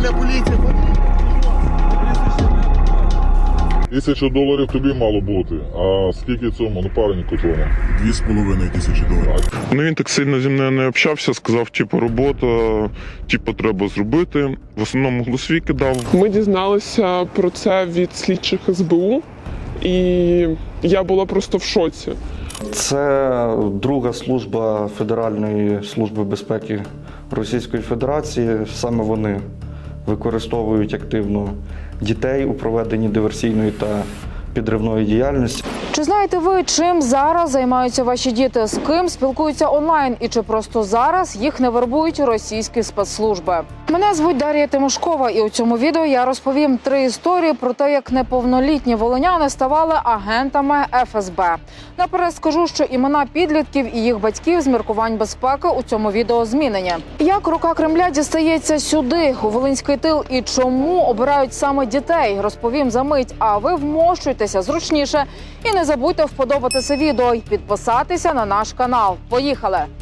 національна поліція. Тисячу доларів тобі мало бути. А скільки цьому напарнику твому? Дві з половиною тисячі доларів. Ну він так сильно зі мною не общався, сказав, типу, робота, типу, треба зробити. В основному голосові кидав. Ми дізналися про це від слідчих СБУ, і я була просто в шоці. Це друга служба Федеральної служби безпеки Російської Федерації. Саме вони використовують активно дітей у проведенні диверсійної та підривної діяльності. Чи знаєте ви, чим зараз займаються ваші діти? З ким спілкуються онлайн? І чи просто зараз їх не вербують російські спецслужби? Мене звуть Дар'я Тимошкова, і у цьому відео я розповім три історії про те, як неповнолітні волиняни ставали агентами ФСБ. Наперед скажу, що імена підлітків і їх батьків з міркувань безпеки у цьому відео змінені. Як рука Кремля дістається сюди, у Волинський тил, і чому обирають саме дітей? Розповім за мить. А ви вмощуйтеся зручніше і не забудьте вподобати це відео і підписатися на наш канал. Поїхали!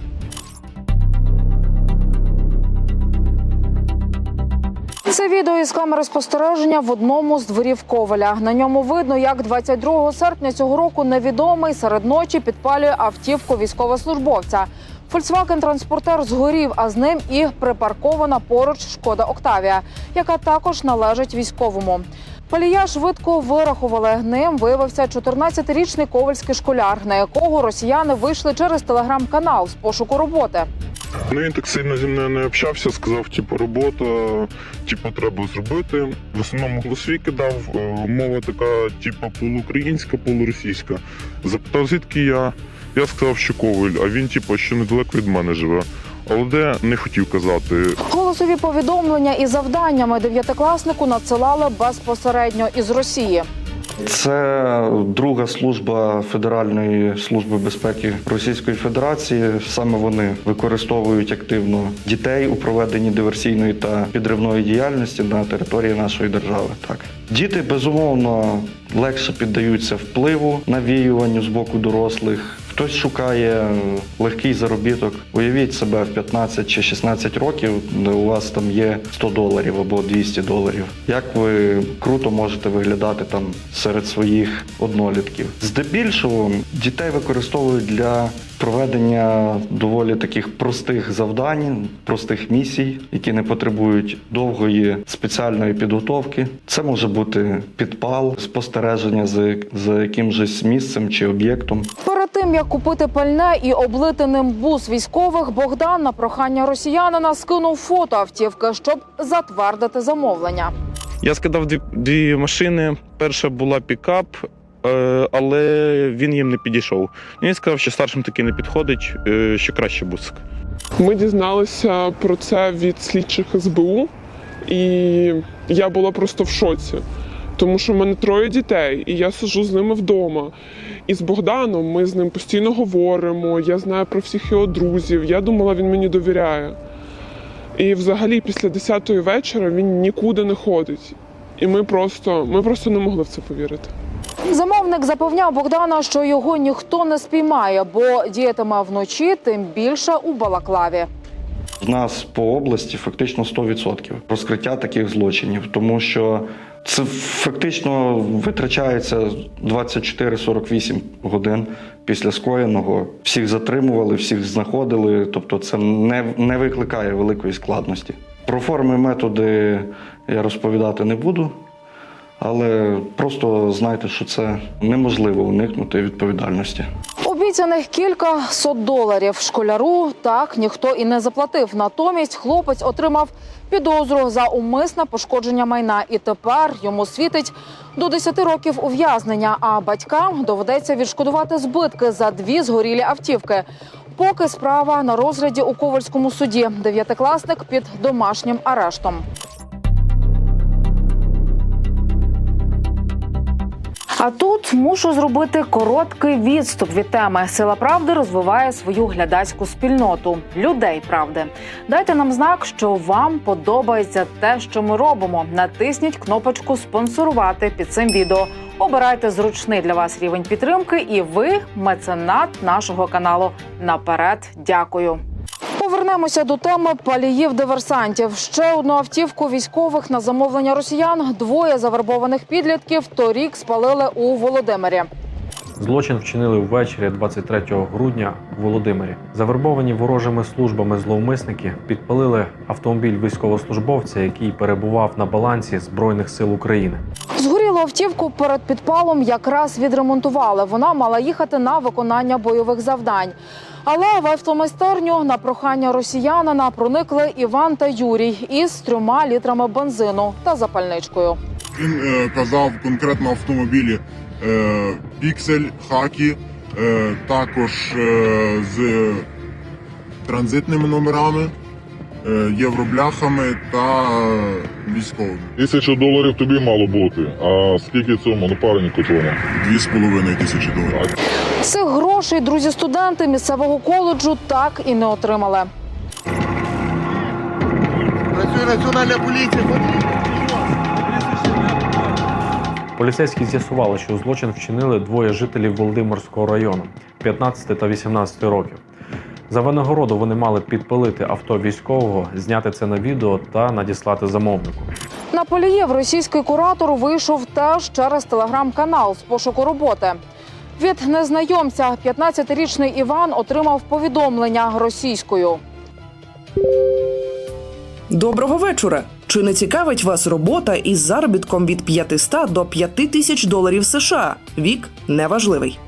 Це відео із камери спостереження в одному з дворів Коваля. На ньому видно, як 22 серпня цього року невідомий серед ночі підпалює автівку військовослужбовця. Фольксваген транспортер згорів, а з ним і припаркована поруч шкода Октавія, яка також належить військовому. Палія швидко вирахували. Ним виявився 14-річний ковальський школяр, на якого росіяни вийшли через телеграм-канал з пошуку роботи. Ну він так сильно зі мною не общався, сказав, типу, робота, типу, треба зробити. В основному голосові кидав, е, мова така, типу, полуукраїнська, полуросійська. Запитав, звідки я. Я сказав, що Коваль, а він, типу, що недалеко від мене живе. Але де не хотів казати. Голосові повідомлення і завданнями дев'ятикласнику надсилали безпосередньо із Росії. Це друга служба Федеральної служби безпеки Російської Федерації. Саме вони використовують активно дітей у проведенні диверсійної та підривної діяльності на території нашої держави. Так діти безумовно легше піддаються впливу навіюванню з боку дорослих. Хтось шукає легкий заробіток. Уявіть себе в 15 чи 16 років, де у вас там є 100 доларів або 200 доларів. Як ви круто можете виглядати там серед своїх однолітків? Здебільшого дітей використовують для проведення доволі таких простих завдань, простих місій, які не потребують довгої спеціальної підготовки. Це може бути підпал, спостереження за, за якимось місцем чи об'єктом. Тим як купити пальне і облити ним бус військових, Богдан на прохання росіянина скинув фото автівки, щоб затвердити замовлення. Я скидав дві, дві машини. Перша була пікап, е, але він їм не підійшов. Він сказав, що старшим таки не підходить, е, що краще бусик. Ми дізналися про це від слідчих СБУ, і я була просто в шоці. Тому що в мене троє дітей, і я сижу з ними вдома. І з Богданом ми з ним постійно говоримо. Я знаю про всіх його друзів. Я думала, він мені довіряє. І взагалі після 10-ї вечора він нікуди не ходить. І ми просто, ми просто не могли в це повірити. Замовник запевняв Богдана, що його ніхто не спіймає, бо діятиме вночі, тим більше у Балаклаві. В нас по області фактично 100% розкриття таких злочинів, тому що це фактично витрачається 24-48 годин після скоєного. Всіх затримували, всіх знаходили. Тобто, це не, не викликає великої складності. Про форми методи я розповідати не буду, але просто знайте, що це неможливо уникнути відповідальності. Обіцяних кілька сот доларів школяру так ніхто і не заплатив. Натомість хлопець отримав підозру за умисне пошкодження майна, і тепер йому світить до 10 років ув'язнення. А батькам доведеться відшкодувати збитки за дві згорілі автівки. Поки справа на розгляді у Ковальському суді. Дев'ятикласник під домашнім арештом. А тут мушу зробити короткий відступ від теми. Сила правди розвиває свою глядацьку спільноту людей правди. Дайте нам знак, що вам подобається те, що ми робимо. Натисніть кнопочку спонсорувати під цим відео. Обирайте зручний для вас рівень підтримки, і ви меценат нашого каналу. Наперед, дякую. Повернемося до теми паліїв диверсантів. Ще одну автівку військових на замовлення росіян. Двоє завербованих підлітків торік спалили у Володимирі. Злочин вчинили ввечері 23 грудня у Володимирі. Завербовані ворожими службами зловмисники підпалили автомобіль військовослужбовця, який перебував на балансі Збройних сил України. Згорілу автівку перед підпалом якраз відремонтували. Вона мала їхати на виконання бойових завдань. Але в автомайстерню на прохання росіянина проникли Іван та Юрій із трьома літрами бензину та запальничкою. Він е, казав конкретно автомобілі е, Піксель, Хакі, е, також е, з транзитними номерами, євробляхами та е, військовими. Тисяча доларів тобі мало бути. А скільки цьому напарнику твоєму? Дві з половиною тисячі доларів. Цих грошей друзі студенти місцевого коледжу так і не отримали. Працює національна поліція. Поліцейські з'ясували, що злочин вчинили двоє жителів Володимирського району 15 та 18 років. За винагороду вони мали підпалити авто військового, зняти це на відео та надіслати замовнику. На Полієв російський куратор вийшов теж через телеграм-канал з пошуку роботи. Від незнайомця 15-річний Іван отримав повідомлення російською. Доброго вечора. Чи не цікавить вас робота із заробітком від 500 до 5 тисяч доларів США? Вік неважливий.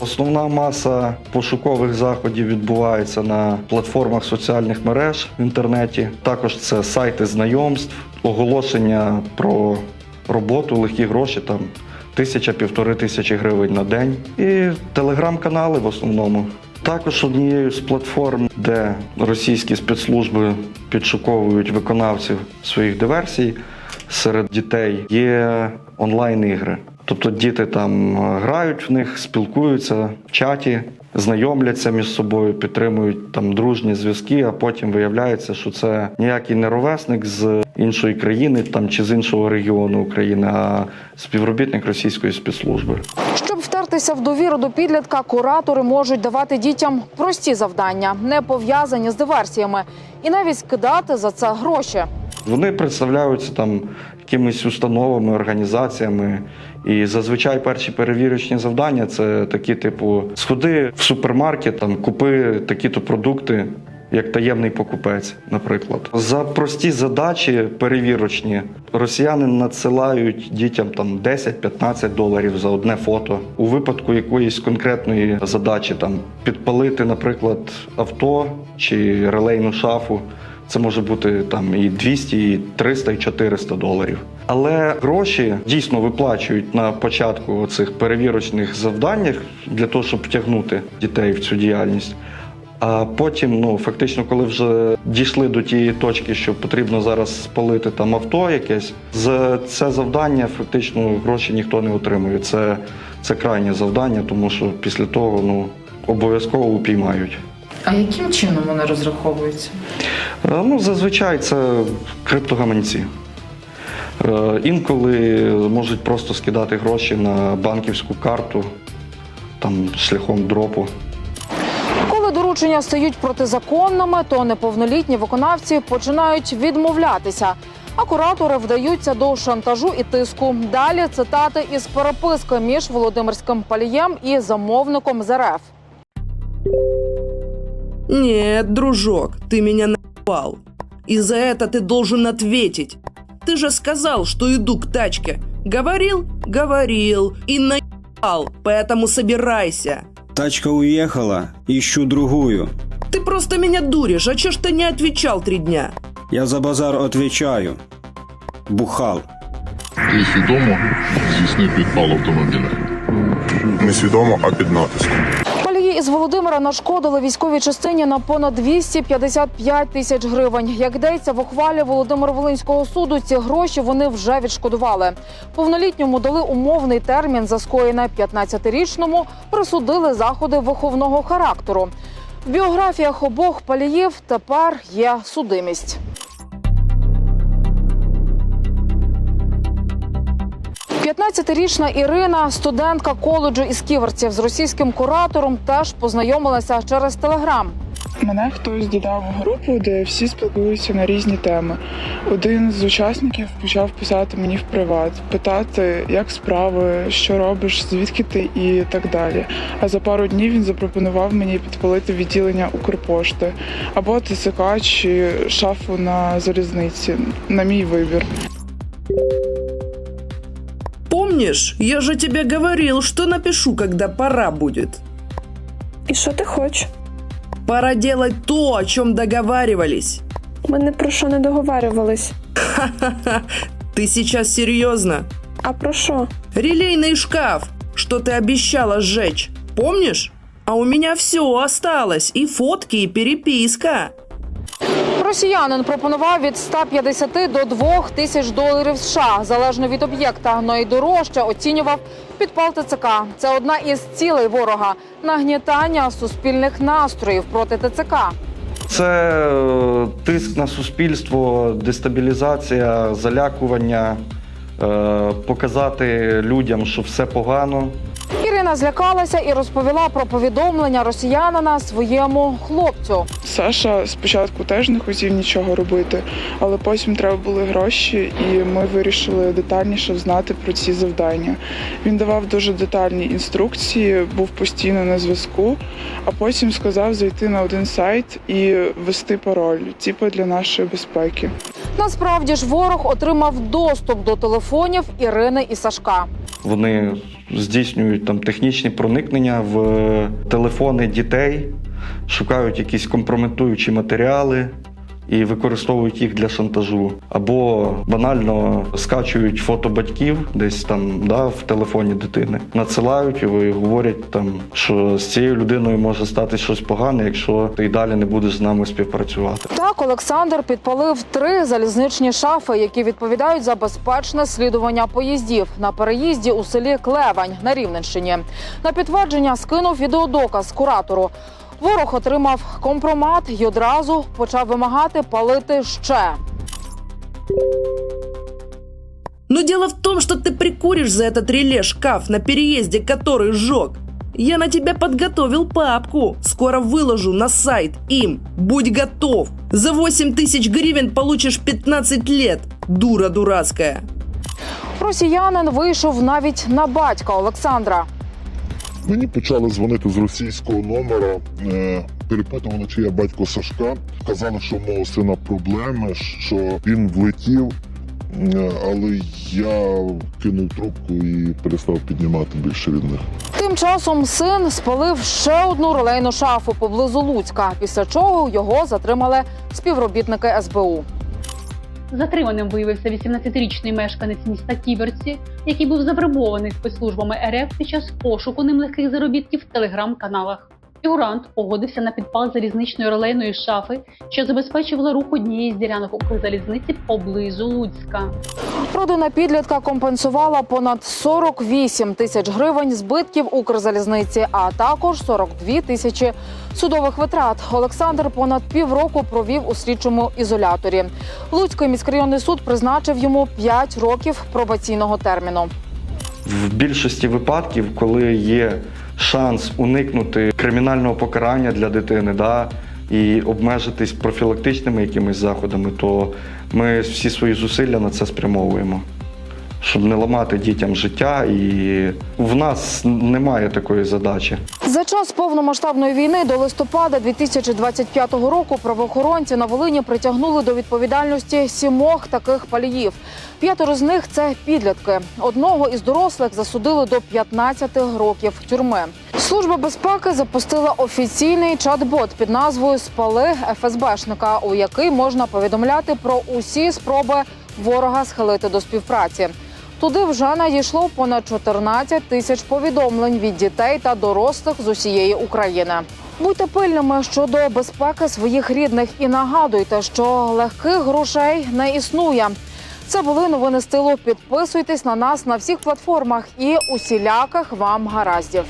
Основна маса пошукових заходів відбувається на платформах соціальних мереж в інтернеті. Також це сайти знайомств, оголошення про роботу, легкі гроші там тисяча півтори тисячі гривень на день. І телеграм-канали в основному. Також однією з платформ, де російські спецслужби підшуковують виконавців своїх диверсій серед дітей, є онлайн-ігри. Тобто діти там е, грають в них, спілкуються в чаті, знайомляться між собою, підтримують там дружні зв'язки, а потім виявляється, що це ніякий не ровесник з іншої країни там чи з іншого регіону України, а співробітник російської спецслужби. Щоб втертися в довіру до підлітка, куратори можуть давати дітям прості завдання, не пов'язані з диверсіями, і навіть скидати за це гроші. Вони представляються там якимись установами, організаціями. І зазвичай перші перевірочні завдання це такі, типу, сходи в супермаркет, там купи такі-то продукти. Як таємний покупець, наприклад, за прості задачі перевірочні росіяни надсилають дітям там 10-15 доларів за одне фото. У випадку якоїсь конкретної задачі там підпалити, наприклад, авто чи релейну шафу. Це може бути там і 200, і 300, і 400 доларів. Але гроші дійсно виплачують на початку цих перевірочних завданнях для того, щоб втягнути дітей в цю діяльність. А потім, ну фактично, коли вже дійшли до тієї точки, що потрібно зараз спалити там авто якесь, за це завдання фактично гроші ніхто не отримує. Це, це крайнє завдання, тому що після того ну обов'язково упіймають. А яким чином вони розраховуються? Е, Ну, зазвичай це криптогаманці. Е, Інколи можуть просто скидати гроші на банківську карту там шляхом дропу. Коли доручення стають протизаконними, то неповнолітні виконавці починають відмовлятися. А куратори вдаються до шантажу і тиску. Далі цитати із переписки між Володимирським палієм і замовником з РФ. Нет, дружок, ты меня наебал. И за это ты должен ответить. Ты же сказал, что иду к тачке. Говорил? Говорил. И наебал. Поэтому собирайся. Тачка уехала, ищу другую. Ты просто меня дуришь, а чё ж ты не отвечал три дня? Я за базар отвечаю. Бухал. Ти свідомо здійснив підпал автомобіля. Несвідомо, а під натиском. Із Володимира нашкодили військовій частині на понад 255 тисяч гривень. Як йдеться в ухвалі Володимир-Волинського суду, ці гроші вони вже відшкодували. Повнолітньому дали умовний термін за скоєне 15-річному, присудили заходи виховного характеру. В біографіях обох паліїв тепер є судимість. П'ятнадцятирічна Ірина, студентка коледжу із ківерців з російським куратором, теж познайомилася через телеграм. Мене хтось додав у групу, де всі спілкуються на різні теми. Один з учасників почав писати мені в приват, питати, як справи, що робиш, звідки ти і так далі. А за пару днів він запропонував мені підпалити відділення Укрпошти або ТСК чи шафу на залізниці на мій вибір. Помнишь, я же тебе говорил, что напишу, когда пора будет. І що ти хочеш? Пора делать то, о чем договаривались. Ми не про що не договарювались. Ха-ха-ха. Ты сейчас серьезно? А про що? Релейный шкаф, что ты обещала сжечь. Помнишь? А у меня все осталось. И фотки, и переписка. Росіянин пропонував від 150 до 2 тисяч доларів США залежно від об'єкта. Найдорожче оцінював підпал ТЦК. Це одна із цілей ворога нагнітання суспільних настроїв проти ТЦК. Це е, тиск на суспільство, дестабілізація, залякування, е, показати людям, що все погано. Ірина злякалася і розповіла про повідомлення росіянина своєму хлопцю. Саша спочатку теж не хотів нічого робити, але потім треба були гроші, і ми вирішили детальніше знати про ці завдання. Він давав дуже детальні інструкції, був постійно на зв'язку, а потім сказав зайти на один сайт і ввести пароль, типу для нашої безпеки. Насправді ж ворог отримав доступ до телефонів Ірини і Сашка. Вони здійснюють там технічні проникнення в е, телефони дітей, шукають якісь компрометуючі матеріали і використовують їх для шантажу. Або банально скачують фото батьків десь там да, в телефоні дитини, надсилають його і говорять, там, що з цією людиною може стати щось погане, якщо ти й далі не будеш з нами співпрацювати. Так, Олександр підпалив три залізничні шафи, які відповідають за безпечне слідування поїздів на переїзді у селі Клевань на Рівненщині. На підтвердження скинув відеодоказ куратору. Ворог отримав компромат і одразу почав вимагати палити ще. Но дело в том, что ты прикуришь за этот реле шкаф на переезде, который сжег. Я на тебя подготовил папку. Скоро выложу на сайт им. Будь готов. За 8 тысяч гривен получишь 15 лет. Дура дурацкая. Росіянин вийшов навіть на батька Олександра. Мені почали дзвонити з російського номера. Е, перепитували, чи я батько Сашка. Казали, що у мого сина проблеми, що він влетів. Е, Але я кинув трубку і перестав піднімати більше від них. Тим часом син спалив ще одну ролейну шафу поблизу Луцька, після чого його затримали співробітники СБУ. Затриманим виявився 18-річний мешканець міста Ківерці, який був завербований спецслужбами РФ під час пошуку ним легких заробітків в телеграм-каналах. Фігурант погодився на підпал залізничної релейної шафи, що забезпечувала рух однієї з ділянок Укрзалізниці поблизу Луцька. Родина підлітка компенсувала понад 48 тисяч гривень збитків Укрзалізниці, а також 42 тисячі судових витрат. Олександр понад півроку провів у слідчому ізоляторі. Луцький міськрайонний суд призначив йому 5 років пробаційного терміну. В більшості випадків, коли є шанс уникнути кримінального покарання для дитини, да, і обмежитись профілактичними якимись заходами, то ми всі свої зусилля на це спрямовуємо. Щоб не ламати дітям життя, і в нас немає такої задачі. За час повномасштабної війни до листопада 2025 року правоохоронці на Волині притягнули до відповідальності сімох таких паліїв. П'ятеро з них це підлітки. Одного із дорослих засудили до 15 років тюрми. Служба безпеки запустила офіційний чат-бот під назвою Спали ФСБшника, у який можна повідомляти про усі спроби ворога схилити до співпраці. Туди вже надійшло понад 14 тисяч повідомлень від дітей та дорослих з усієї України. Будьте пильними щодо безпеки своїх рідних і нагадуйте, що легких грошей не існує. Це були новини стилу. Підписуйтесь на нас на всіх платформах і усіляких вам гараздів.